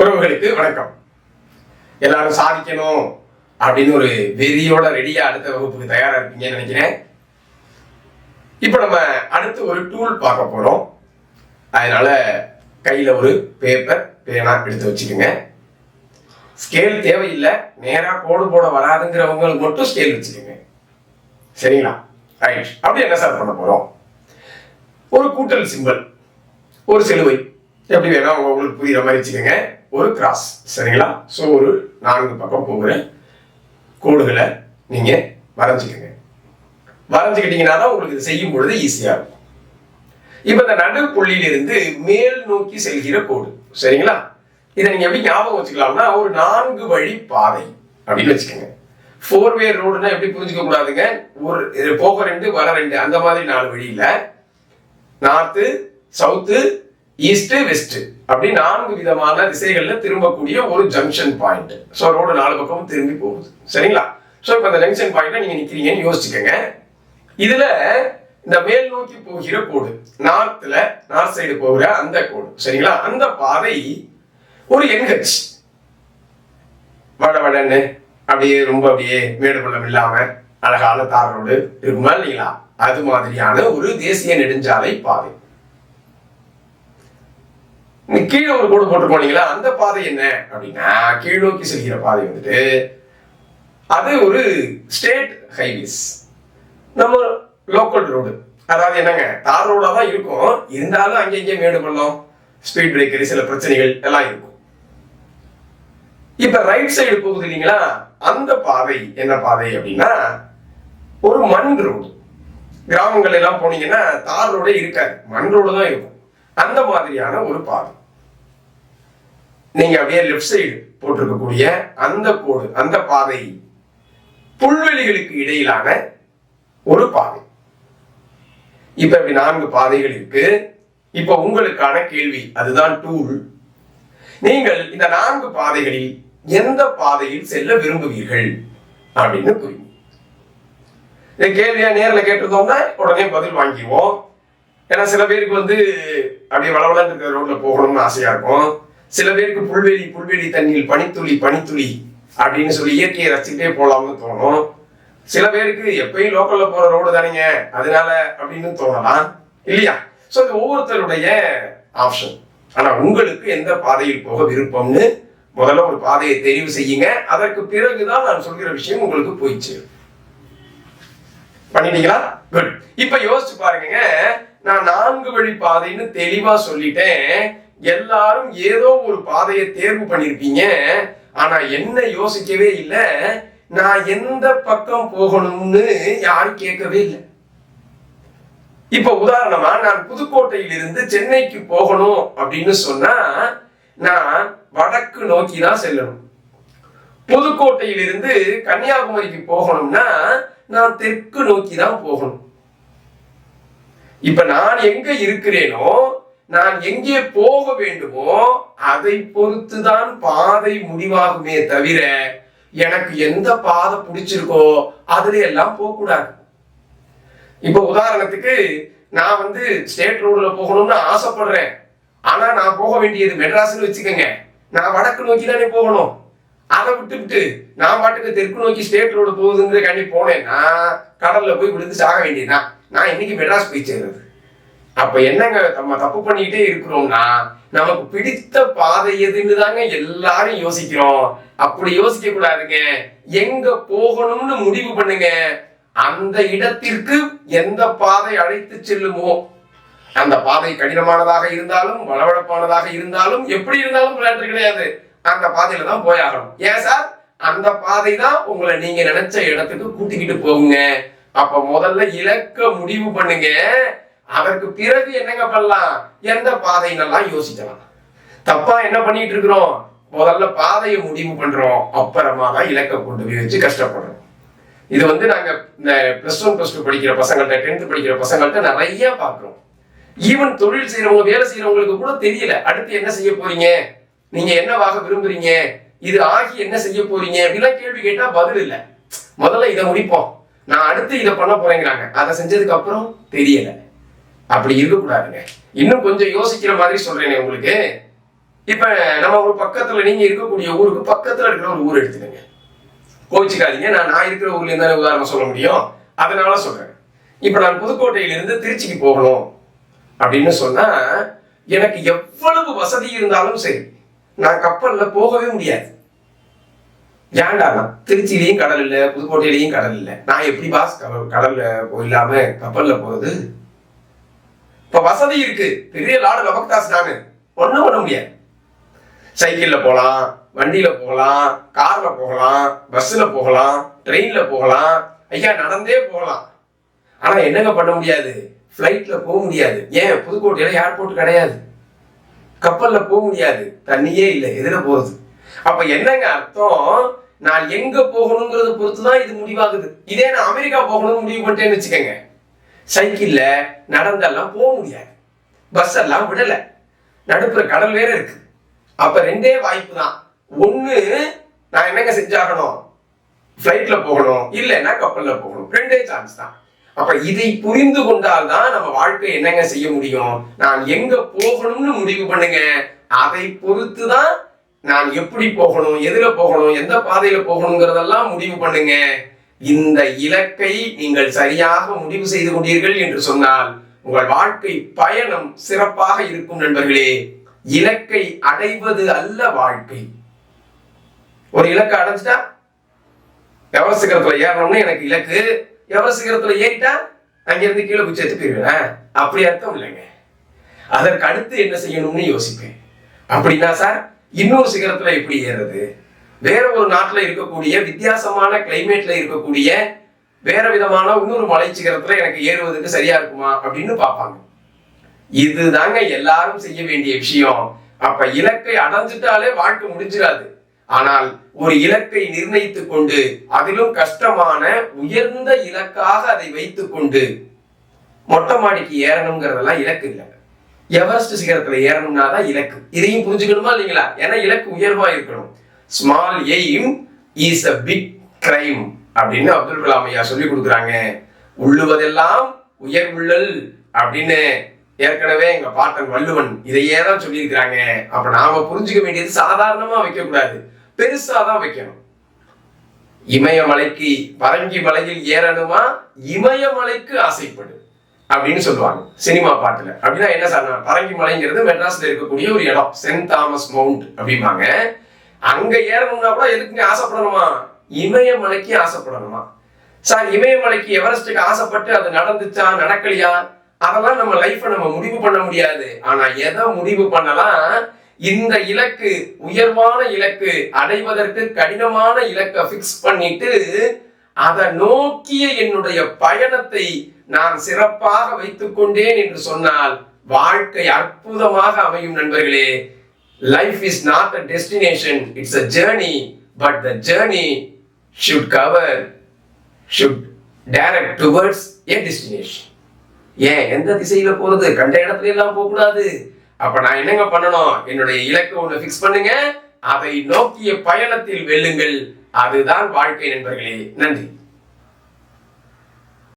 உறவுகளுக்கு வணக்கம். எல்லாரும் சாதிக்கணும் அப்படின்னு ஒரு வெறியோட ரெடியா அடுத்த வகுப்புக்கு தயாரா இருப்பீங்கன்னு நினைக்கிறேன். இப்போ நம்ம அடுத்து ஒரு டூல் பார்க்க போறோம். அதனால கையில ஒரு பேப்பர் பேனா எடுத்து வச்சுக்கோங்க. ஸ்கேல் தேவையில்லை. நேரா கோடு போட வராதுங்கிறவங்களுக்கு மட்டும் ஸ்கேல் வச்சுக்கோங்க. சரிங்களா? ரைட் அப்படி என்ன சார் பண்ண போறோம்? ஒரு கூட்டல் சிம்பல் ஒரு சிலுவை. எப்படி வேணா உங்களுக்கு புரியுற மாதிரி வச்சுக்கோங்க. ஒரு கிராஸ் சரிங்களா? ஸோ ஒரு நான்கு பக்கம் போகிற கோடுகளை நீங்க வரைஞ்சிக்கோங்க. வரைஞ்சிக்கிட்டீங்கன்னா தான் உங்களுக்கு இது செய்யும் பொழுது ஈஸியா இருக்கும். இப்போ இந்த நடு புள்ளியிலிருந்து மேல் நோக்கி செல்கிற கோடு சரிங்களா? இதை நீங்க எப்படி ஞாபகம் வச்சுக்கலாம்னா ஒரு நான்கு வழி பாதை அப்படின்னு வச்சுக்கோங்க. ஃபோர் வே ரோடுனா எப்படி புரிஞ்சுக்க கூடாதுங்க? ஒரு இது போக ரெண்டு வர ரெண்டு அந்த மாதிரி நாலு வழியில நார்த்து சவுத்து ஈஸ்ட் வெஸ்ட் அப்படி நான்கு விதமான திசைகள்ல திரும்பக்கூடிய ஒரு ஜங்ஷன் பாயிண்ட் ஸோ ரோடு நாலு பக்கமும் திரும்பி போகுது. சரிங்களா? ஸோ இப்போ அந்த ஜங்ஷன் பாயிண்ட்ல நீங்க நிக்கிறீங்கன்னு யோசிச்சுக்கோங்க. இதுல இந்த மேல் நோக்கி போகிற கோடு நார்த்ல நார்த் சைடு போகிற அந்த கோடு. சரிங்களா? அந்த பாதை ஒரு என்ஹெச் வட வடன்னு அப்படியே ரொம்ப அப்படியே மேடு பள்ளம் இல்லாம அழகான தார் ரோடு இருக்குமா இல்லைங்களா? அது மாதிரியான ஒரு தேசிய நெடுஞ்சாலை பாதை. கீழே ஒரு கோடு போட்டு இல்லைங்களா? அந்த பாதை என்ன? அப்படின்னா கீழ் நோக்கி செல்கிற பாதை வந்துட்டு அது ஒரு ஸ்டேட் ஹைவேஸ். நம்ம லோக்கல் ரோடு. அதாவது என்னங்க? தார் ரோடாக தான் இருக்கும். இருந்தாலும் அங்கங்கே மேடு பள்ளம் ஸ்பீட் பிரேக்கர் சில பிரச்சனைகள் எல்லாம் இருக்கும். இப்ப ரைட் சைடு போகுது இல்லைங்களா? அந்த பாதை என்ன பாதை அப்படின்னா ஒரு மண் ரோடு. கிராமங்கள் எல்லாம் போனீங்கன்னா தார் ரோடே இருக்காது. மண் ரோடு தான் இருக்கும். அந்த மாதிரியான ஒரு பாதை. நீங்க அப்படியே லெஃப்ட் சைடு போட்டிருக்கக்கூடிய அந்த கோடு அந்த பாதை புல்வெளிகளுக்கு இடையிலான ஒரு பாதை. இப்ப இப்படி நான்கு பாதைகள் இருக்கு. இப்ப உங்களுக்கான கேள்வி அதுதான் டூல் நீங்கள் இந்த நான்கு பாதைகளில் எந்த பாதையில் செல்ல விரும்புவீர்கள் அப்படின்னு புரியும் இந்த கேள்வியா நேரில் கேட்டிருந்தோம்னா உடனே பதில் வாங்கிடுவோம். ஏன்னா சில பேருக்கு வந்து அப்படியே வளவளன்னு இருக்கிற ரோட்ல போகணும்னு ஆசையா இருக்கும். சில பேருக்கு புல்வெளி புல்வெளி தண்ணியில் பனித்துளி பனித்துளி அப்படின்னு சொல்லி இயற்கையை ரசிச்சுட்டே போகலாம்னு தோணும். சில பேருக்கு எப்பயும் லோக்கல்ல போற ரோடு தானேங்க. அதனால அப்படின்னு தோணலாம். இல்லையா? சோ இது ஒவ்வொருத்தருடைய ஆப்ஷன் ஆனா உங்களுக்கு எந்த பாதையில் போக விருப்பம்னு முதல்ல ஒரு பாதையை தெரிவு செய்யுங்க. அதற்கு பிறகுதான் நான் சொல்கிற விஷயம் உங்களுக்கு போயிடுச்சு பண்ணிட்டீங்களா? குட் இப்ப யோசிச்சு பாருங்க நான் நான்கு வழி பாதைன்னு தெளிவா சொல்லிட்டேன். எல்லாரும் ஏதோ ஒரு பாதையை தேர்வு பண்ணிருப்பீங்க. ஆனா என்ன யோசிக்கவே இல்லை. நான் எந்த பக்கம் போகணும்னு யாரும் கேட்கவே இல்லை. இப்ப உதாரணமா நான் புதுக்கோட்டையில இருந்து சென்னைக்கு போகணும் அப்படின்னு சொன்னா நான் வடக்கு நோக்கி தான் செல்லணும். புதுக்கோட்டையிலிருந்து கன்னியாகுமரிக்கு போகணும்னா நான் தெற்கு நோக்கி தான் போகணும். இப்ப நான் எங்க இருக்கிறேனோ நான் எங்கே போக வேண்டுமோ அதை பொறுத்துதான் பாதை முடிவாகுமே தவிர எனக்கு எந்த பாதை பிடிச்சிருக்கோ அதுல எல்லாம் போக கூடாது இப்ப உதாரணத்துக்கு நான் வந்து ஸ்டேட் ரோடுல போகணும்னு ஆசைப்படுறேன். ஆனா நான் போக வேண்டியது மெட்ராஸ்னு வச்சுக்கோங்க. நான் வடக்கு நோக்கி தானே போகணும். அதை விட்டுவிட்டு நான் பாட்டுக்கு தெற்கு நோக்கி ஸ்டேட் ரோடு போகுதுங்கிற கண்டி போனேன்னா கடல்ல போய் விழுந்து சாக வேண்டியதுதான். நான் இன்னைக்கு மெட்ராஸ் போய் சேர்றது. அப்ப என்னங்க நம்ம தப்பு பண்ணிக்கிட்டே இருக்கிறோம்னா நமக்கு பிடித்த பாதை எதுன்னு தாங்க எல்லாரும் யோசிக்கிறோம். அப்படி யோசிக்க கூடாதுங்க. எங்க போகணும்னு முடிவு பண்ணுங்க. அந்த இடத்திற்கு எந்த பாதை அழைத்து செல்லுமோ அந்த பாதை கடினமானதாக இருந்தாலும் வளவளப்பானதாக இருந்தாலும் எப்படி இருந்தாலும் விளையாட்டு கிடையாது. அந்த பாதையில தான் போய் ஆகணும். ஏன் சார்? அந்த பாதை தான் உங்களை நீங்க நினைச்ச இடத்துக்கு கூட்டிக்கிட்டு போகுங்க. அப்ப முதல்ல இலக்க முடிவு பண்ணுங்க. அதற்கு பிறகு என்னங்க பண்ணலாம்? எந்த பாதைன்னெல்லாம் யோசிக்கலாம். தப்பா என்ன பண்ணிட்டு இருக்கிறோம்? முதல்ல பாதையை முடிவு பண்றோம். அப்புறமா தான் இலக்க கொண்டு போய் வச்சு கஷ்டப்படுறோம். இது வந்து நாங்க இந்த பிளஸ் ஒன் பிளஸ் டூ படிக்கிற பசங்கள்ட்ட டென்த் படிக்கிற பசங்கள்ட்ட நிறைய பாக்குறோம் ஈவன் தொழில் செய்யறவங்க வேலை செய்யறவங்களுக்கு கூட தெரியல. அடுத்து என்ன செய்ய போறீங்க? நீங்க என்னவாக விரும்புறீங்க? இது ஆகி என்ன செய்ய போறீங்க? அப்படிலாம் கேள்வி கேட்டா பதில் இல்ல. முதல்ல இதை முடிப்போம். நான் அடுத்து இதை பண்ண போறேங்கிறாங்க. அதை செஞ்சதுக்கு அப்புறம் தெரியல. அப்படி இருக்கக்கூடாதுங்க. இன்னும் கொஞ்சம் யோசிக்கிற மாதிரி சொல்றேனே உங்களுக்கு. இப்ப நம்ம ஒரு பக்கத்துல நீங்க இருக்கக்கூடிய ஊருக்கு பக்கத்துல இருக்கிற ஒரு ஊர் எடுத்துக்கங்க. கோவிச்சுக்காதீங்க. நான் நான் இருக்கிற ஊர்ல இருந்தாலும் உதாரணம் சொல்ல முடியும். அதனால சொல்றேன். இப்ப நான் புதுக்கோட்டையிலிருந்து திருச்சிக்கு போகணும் அப்படின்னு சொன்னா எனக்கு எவ்வளவு வசதி இருந்தாலும் சரி நான் கப்பல்ல போகவே முடியாது. ஏன்டா நான் திருச்சியிலையும் கடல் இல்லை புதுக்கோட்டையிலையும் கடல் இல்லை. நான் எப்படி பாஸ் கடல் கடல்ல இல்லாம கப்பல்ல போறது? இப்ப வசதி இருக்கு. பெரிய லாடு லபக்தாஸ் நானு ஒண்ணும் பண்ண முடியாது. சைக்கிள்ல போகலாம் வண்டியில போகலாம் கார்ல போகலாம் பஸ்ல போகலாம் ட்ரெயின்ல போகலாம். ஐயா நடந்தே போகலாம். ஆனா என்னங்க பண்ண முடியாது? ஃப்ளைட்ல போக முடியாது. ஏன்? புதுக்கோட்டையில ஏர்போர்ட் கிடையாது. கப்பல்ல போக முடியாது. தண்ணியே இல்லை. எதுல போறது? அப்ப என்னங்க அர்த்தம்? நான் எங்க போகணுங்கிறத பொறுத்து தான் இது முடிவாகுது. இதே நான் அமெரிக்கா போகணும்னு முடிவு பண்ணிட்டேன்னு வச்சுக்கோங்க. சைக்கிள்ல நடந்தெல்லாம் போக முடியாது. பஸ் எல்லாம் விடல. நடுப்புற கடல் வேற இருக்கு. அப்ப ரெண்டே வாய்ப்பு தான். ஒண்ணு நான் என்னங்க செஞ்சாகணும்? ஃப்ளைட்ல போகணும். இல்லைன்னா கப்பல்ல போகணும். ரெண்டே சான்ஸ் தான். அப்ப இதை புரிந்து கொண்டால் தான் நம்ம வாழ்க்கை என்னங்க செய்ய முடியும்? நான் எங்க போகணும்னு முடிவு பண்ணுங்க. அதை பொறுத்து தான் நான் எப்படி போகணும் எதுல போகணும் எந்த பாதையில போகணுங்கிறதெல்லாம் முடிவு பண்ணுங்க. இந்த இலக்கை நீங்கள் சரியாக முடிவு செய்து கொண்டீர்கள் என்று சொன்னால் உங்கள் வாழ்க்கை பயணம் சிறப்பாக இருக்கும் நண்பர்களே. இலக்கை அடைவது அல்ல வாழ்க்கை. ஒரு இலக்கை அடைஞ்சிட்டா எவரெஸ்ட் சிகரத்துல ஏறணும்னு எனக்கு இலக்கு எவரெஸ்ட் சிகரத்துல ஏறிட்டா அங்கிருந்து கீழே குச்சி எடுத்து அப்படி அர்த்தம் இல்லைங்க. அதற்கு அடுத்து என்ன செய்யணும்னு யோசிப்பேன். அப்படின்னா சார் இன்னொரு சிகரத்துல எப்படி ஏறுறது? வேற ஒரு நாட்டுல இருக்கக்கூடிய வித்தியாசமான கிளைமேட்ல இருக்கக்கூடிய வேற விதமான இன்னொரு மலை சிகரத்துல எனக்கு ஏறுவதற்கு சரியா இருக்குமா அப்படின்னு பார்ப்பாங்க. இதுதாங்க எல்லாரும் செய்ய வேண்டிய விஷயம். அப்ப இலக்கை அடைஞ்சிட்டாலே வாழ்க்கை முடிஞ்சிடாது. ஆனால் ஒரு இலக்கை நிர்ணயித்துக் கொண்டு அதிலும் கஷ்டமான உயர்ந்த இலக்காக அதை வைத்துக் கொண்டு மொட்டை மாடிக்கு ஏறணுங்கிறதெல்லாம் இலக்கு இல்லை. எவரெஸ்ட் சிகரத்துல ஏறணும்னா தான் இலக்கு. இதையும் புரிஞ்சுக்கணுமா இல்லைங்களா? ஏன்னா இலக்கு உயர்வா இருக்கணும். Small aim is a big crime அப்படின்னு அப்துல் கலாம் ஐயா சொல்லி கொடுக்குறாங்க. உள்ளுவதெல்லாம் உயர் உள்ளல் அப்படின்னு ஏற்கனவே எங்க பாட்டன் வள்ளுவன் இதையே தான் சொல்லியிருக்கிறாங்க. அப்ப நாம புரிஞ்சுக்க வேண்டியது சாதாரணமா வைக்கக்கூடாது. பெருசா தான் வைக்கணும். இமயமலைக்கு பரங்கி மலையில் ஏறணுமா? இமயமலைக்கு ஆசைப்படு அப்படின்னு சொல்லுவாங்க சினிமா பாட்டுல. அப்படின்னா என்ன சார் பரங்கி மலைங்கிறது மெட்ராஸ்ல இருக்கக்கூடிய ஒரு இடம். சென்ட் தாமஸ் மவுண்ட் அப்படிம்பாங்க. அங்க ஏறணும்னா கூட எதுக்குங்க ஆசைப்படணுமா? இமயமலைக்கு ஆசைப்படணுமா? சார் இமயமலைக்கு எவரெஸ்டுக்கு ஆசைப்பட்டு அது நடந்துச்சா நடக்கலையா? அதெல்லாம் நம்ம லைஃப்பை நம்ம முடிவு பண்ண முடியாது. ஆனா எதை முடிவு பண்ணலாம்? இந்த இலக்கு உயர்வான இலக்கு அடைவதற்கு கடினமான இலக்கை பிக்ஸ் பண்ணிட்டு அதை நோக்கிய என்னுடைய பயணத்தை நான் சிறப்பாக வைத்துக் கொண்டேன் என்று சொன்னால் வாழ்க்கை அற்புதமாக அமையும் நண்பர்களே. Life is not a destination it's a journey but the journey should cover should direct towards a destination ஏன்? எந்த திசையில போறது? கண்ட இடத்துல எல்லாம் போக கூடாது அப்ப நான் என்னங்க பண்ணணும்? என்னுடைய இலக்கு ஒண்ணு ஃபிக்ஸ் பண்ணுங்க. அதை நோக்கிய பயணத்தில் வெல்லுங்கள். அதுதான் வாழ்க்கை நண்பர்களே. நன்றி.